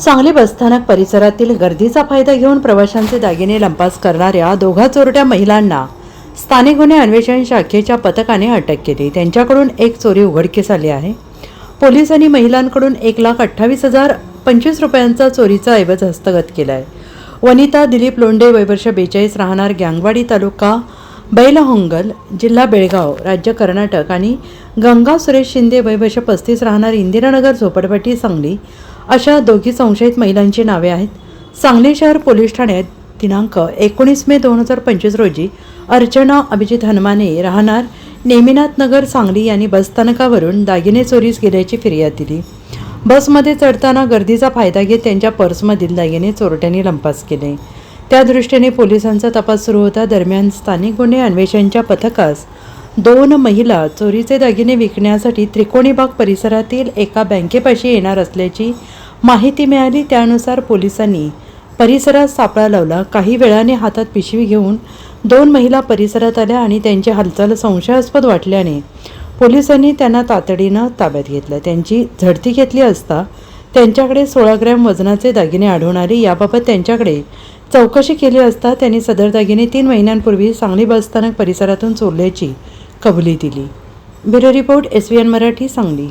सांगली बसस्थानक परिसरातील गर्दीचा फायदा घेऊन प्रवाशांचे दागिने लंपास करणाऱ्या दोघा चोरट्या महिलांना स्थानिक गुन्हे अन्वेषण शाखेच्या पथकाने अटक केली. त्यांच्याकडून एक चोरी उघडकीस आली आहे. पोलिसांनी महिलांकडून एक लाख अठ्ठावीस हजार पंचवीस रुपयांचा चोरीचा ऐवज हस्तगत केला आहे वनिता दिलीप लोंडे वयवर्ष बेचाळीस राहणार गँगवाडी तालुका बैलहोंगल जिल्हा बेळगाव राज्य कर्नाटक आणि गंगा सुरेश शिंदे वयवर्ष पस्तीस राहणार इंदिरानगर झोपडपट्टी सांगली अशा दोघी संशयित महिलांची नावे आहेत. सांगली शहर पोलीस ठाण्यात दिनांक एकोणीस मे दोन हजार पंचवीस रोजी अर्चना अभिजित हनुमाने राहणार नेमिनाथ नगर सांगली यांनी बसस्थानकावरून दागिने चोरीस गेल्याची फिर्याद दिली. बसमध्ये चढताना गर्दीचा फायदा घेत त्यांच्या पर्समधील दागिने चोरट्यांनी लंपास केले. त्या दृष्टीने पोलिसांचा तपास सुरू होता. दरम्यान स्थानिक गुन्हे अन्वेषणच्या पथकास दोन महिला चोरीचे दागिने विकण्यासाठी त्रिकोणीबाग परिसरातील एका बँकेपाशी येणार असल्याची माहिती मिळाली. त्यानुसार पोलिसांनी परिसरात सापळा लावला. काही वेळाने हातात पिशवी घेऊन दोन महिला परिसरात आल्या आणि त्यांची हालचाल संशयास्पद वाटल्याने पोलिसांनी त्यांना तातडीनं ताब्यात घेतलं. त्यांची झडती घेतली असता त्यांच्याकडे सोळा ग्रॅम वजनाचे दागिने आढळून आले. याबाबत त्यांच्याकडे चौकशी केली असता त्यांनी सदर दागिने तीन महिन्यांपूर्वी सांगली बसस्थानक परिसरातून चोरल्याची कबुली दिली. Bureau report S V N Marathi Sangli.